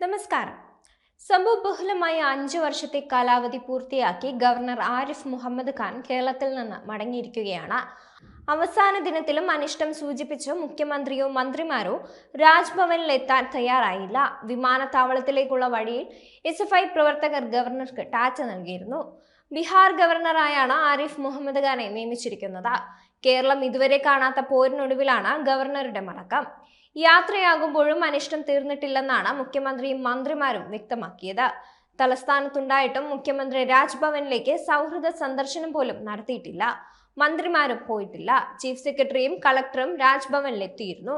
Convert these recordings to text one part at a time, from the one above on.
നമസ്കാരം. സംഭവബഹുലമായ അഞ്ചു വർഷത്തെ കാലാവധി പൂർത്തിയാക്കി ഗവർണർ ആരിഫ് മുഹമ്മദ് ഖാൻ കേരളത്തിൽ നിന്ന് മടങ്ങിയിരിക്കുകയാണ്. അവസാന ദിനത്തിലും അനിഷ്ടം സൂചിപ്പിച്ച് മുഖ്യമന്ത്രിയോ മന്ത്രിമാരോ രാജ്ഭവനിൽ എത്താൻ തയ്യാറായില്ല. വിമാനത്താവളത്തിലേക്കുള്ള വഴിയിൽ എസ് എഫ് ഐ പ്രവർത്തകർ ഗവർണർക്ക് ടാറ്റ നൽകിയിരുന്നു. ബീഹാർ ഗവർണറായാണ് ആരിഫ് മുഹമ്മദ് ഖാനെ നിയമിച്ചിരിക്കുന്നത്. കേരളം ഇതുവരെ കാണാത്ത പോരിനൊടുവിലാണ് ഗവർണറുടെ മടക്കം യാത്രയാകുമ്പോഴും അനിഷ്ടം തീർന്നിട്ടില്ലെന്നാണ് മുഖ്യമന്ത്രിയും മന്ത്രിമാരും വ്യക്തമാക്കിയത്. തലസ്ഥാനത്തുണ്ടായിട്ടും മുഖ്യമന്ത്രി രാജ്ഭവനിലേക്ക് സൗഹൃദ സന്ദർശനം പോലും നടത്തിയിട്ടില്ല. മന്ത്രിമാരും പോയിട്ടില്ല. ചീഫ് സെക്രട്ടറിയും കളക്ടറും രാജ്ഭവനിൽ എത്തിയിരുന്നു.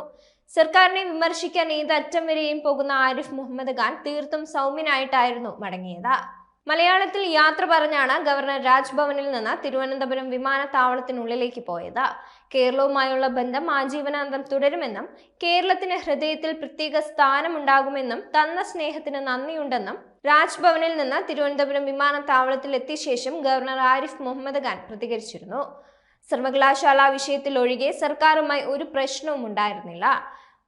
സർക്കാരിനെ വിമർശിക്കാൻ ഏതറ്റം വരെയും പോകുന്ന ആരിഫ് മുഹമ്മദ് ഖാൻ തീർത്തും സൗമ്യനായിട്ടായിരുന്നു മടങ്ങിയത്. മലയാളത്തിൽ യാത്ര പറഞ്ഞാണ് ഗവർണർ രാജ്ഭവനിൽ നിന്ന് തിരുവനന്തപുരം വിമാനത്താവളത്തിനുള്ളിലേക്ക് പോയത്. കേരളവുമായുള്ള ബന്ധം ആജീവനാന്തം തുടരുമെന്നും കേരളത്തിന് ഹൃദയത്തിൽ പ്രത്യേക സ്ഥാനമുണ്ടാകുമെന്നും തന്ന സ്നേഹത്തിന് നന്ദിയുണ്ടെന്നും രാജ്ഭവനിൽ നിന്ന് തിരുവനന്തപുരം വിമാനത്താവളത്തിൽ എത്തിയ ശേഷം ഗവർണർ ആരിഫ് മുഹമ്മദ് ഖാൻ പ്രതികരിച്ചിരുന്നു. സർവകലാശാല വിഷയത്തിൽ ഒഴികെ സർക്കാരുമായി ഒരു പ്രശ്നവും ഉണ്ടായിരുന്നില്ല.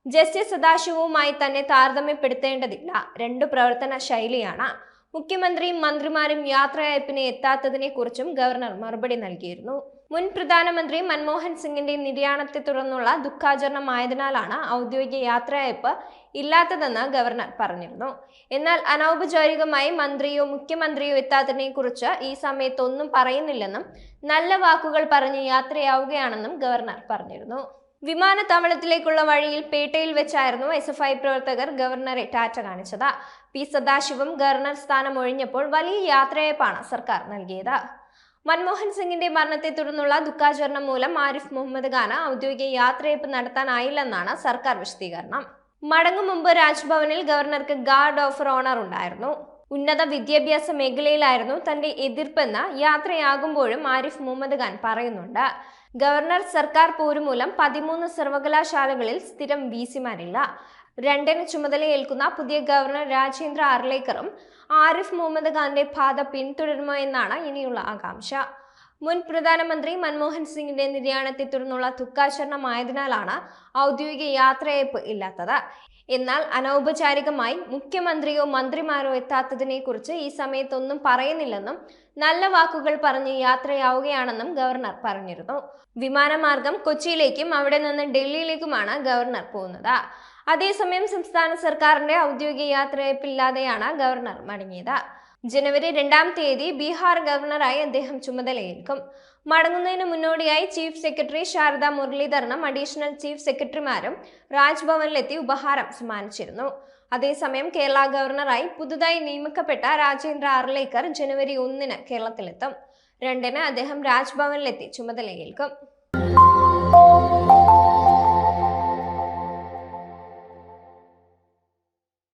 ജസ്റ്റിസ് സദാശിവവുമായി തന്നെ താരതമ്യപ്പെടുത്തേണ്ടതില്ല. രണ്ടു പ്രവർത്തന ശൈലിയാണ്. മുഖ്യമന്ത്രിയും മന്ത്രിമാരും യാത്രയയപ്പിന് എത്താത്തതിനെ കുറിച്ചും ഗവർണർ മറുപടി നൽകിയിരുന്നു. മുൻ പ്രധാനമന്ത്രി മൻമോഹൻ സിംഗിന്റെ നിര്യാണത്തെ തുടർന്നുള്ള ദുഃഖാചരണമായതിനാലാണ് ഔദ്യോഗിക യാത്രയയപ്പ് ഇല്ലാത്തതെന്ന് ഗവർണർ പറഞ്ഞിരുന്നു. എന്നാൽ അനൗപചാരികമായി മന്ത്രിയോ മുഖ്യമന്ത്രിയോ എത്താത്തതിനെ കുറിച്ച് ഈ സമയത്ത് ഒന്നും പറയുന്നില്ലെന്നും നല്ല വാക്കുകൾ പറഞ്ഞ് യാത്രയാവുകയാണെന്നും ഗവർണർ പറഞ്ഞിരുന്നു. വിമാനത്താവളത്തിലേക്കുള്ള വഴിയിൽ പേട്ടയിൽ വെച്ചായിരുന്നു എസ് എഫ് ഐ പ്രവർത്തകർ ഗവർണറെ ടാറ്റ കാണിച്ചത്. പി സദാശിവം ഗവർണർ സ്ഥാനം ഒഴിഞ്ഞപ്പോൾ വലിയ യാത്രയപ്പാണ് സർക്കാർ നൽകിയത്. മൻമോഹൻ സിംഗിന്റെ മരണത്തെ തുടർന്നുള്ള ദുഃഖാചരണം മൂലം ആരിഫ് മുഹമ്മദ് ഖാന് ഔദ്യോഗിക യാത്രയപ്പ് നടത്താനായില്ലെന്നാണ് സർക്കാർ വിശദീകരണം. മടങ്ങും മുമ്പ് രാജ്ഭവനിൽ ഗവർണർക്ക് ഗാർഡ് ഓഫ് ഓണർ ഉണ്ടായിരുന്നു. ഉന്നത വിദ്യാഭ്യാസ മേഖലയിലായിരുന്നു തന്റെ എതിർപ്പെന്ന് യാത്രയാകുമ്പോഴും ആരിഫ് മുഹമ്മദ് ഖാൻ പറയുന്നുണ്ട്. ഗവർണർ സർക്കാർ പോരുമൂലം പതിമൂന്ന് സർവകലാശാലകളിൽ സ്ഥിരം വി സിമാരില്ല. രണ്ടിന് ചുമതലയേൽക്കുന്ന പുതിയ ഗവർണർ രാജേന്ദ്ര അർലേക്കറും ആരിഫ് മുഹമ്മദ് ഖാന്റെ പാത പിന്തുടരുമോ എന്നാണ് ഇനിയുള്ള ആകാംക്ഷ. മുൻ പ്രധാനമന്ത്രി മൻമോഹൻ സിംഗിന്റെ നിര്യാണത്തെ തുടർന്നുള്ള ദുഃഖാചരണമായതിനാലാണ് ഔദ്യോഗിക യാത്രയയപ്പ് ഇല്ലാത്തത്. എന്നാൽ അനൗപചാരികമായി മുഖ്യമന്ത്രിയോ മന്ത്രിമാരോ എത്താത്തതിനെ കുറിച്ച് ഈ സമയത്തൊന്നും പറയുന്നില്ലെന്നും നല്ല വാക്കുകൾ പറഞ്ഞ് യാത്രയാവുകയാണെന്നും ഗവർണർ പറഞ്ഞിരുന്നു. വിമാനമാർഗം കൊച്ചിയിലേക്കും അവിടെ നിന്ന് ഡൽഹിയിലേക്കുമാണ് ഗവർണർ പോകുന്നത്. അതേസമയം സംസ്ഥാന സർക്കാരിന്റെ ഔദ്യോഗിക യാത്രയപ്പില്ലാതെയാണ് ഗവർണർ മടങ്ങിയത്. ജനുവരി രണ്ടാം തീയതി ബീഹാർ ഗവർണറായി അദ്ദേഹം ചുമതലയേൽക്കും. മടങ്ങുന്നതിന് മുന്നോടിയായി ചീഫ് സെക്രട്ടറി ശാരദ മുരളീധരനും അഡീഷണൽ ചീഫ് സെക്രട്ടറിമാരും രാജ്ഭവനിലെത്തി ഉപഹാരം സമ്മാനിച്ചിരുന്നു. അതേസമയം കേരള ഗവർണറായി പുതുതായി നിയമിക്കപ്പെട്ട രാജേന്ദ്ര അർലേക്കർ ജനുവരി ഒന്നിന് കേരളത്തിലെത്തും. രണ്ടിന് അദ്ദേഹം രാജ്ഭവനിലെത്തി ചുമതലയേൽക്കും.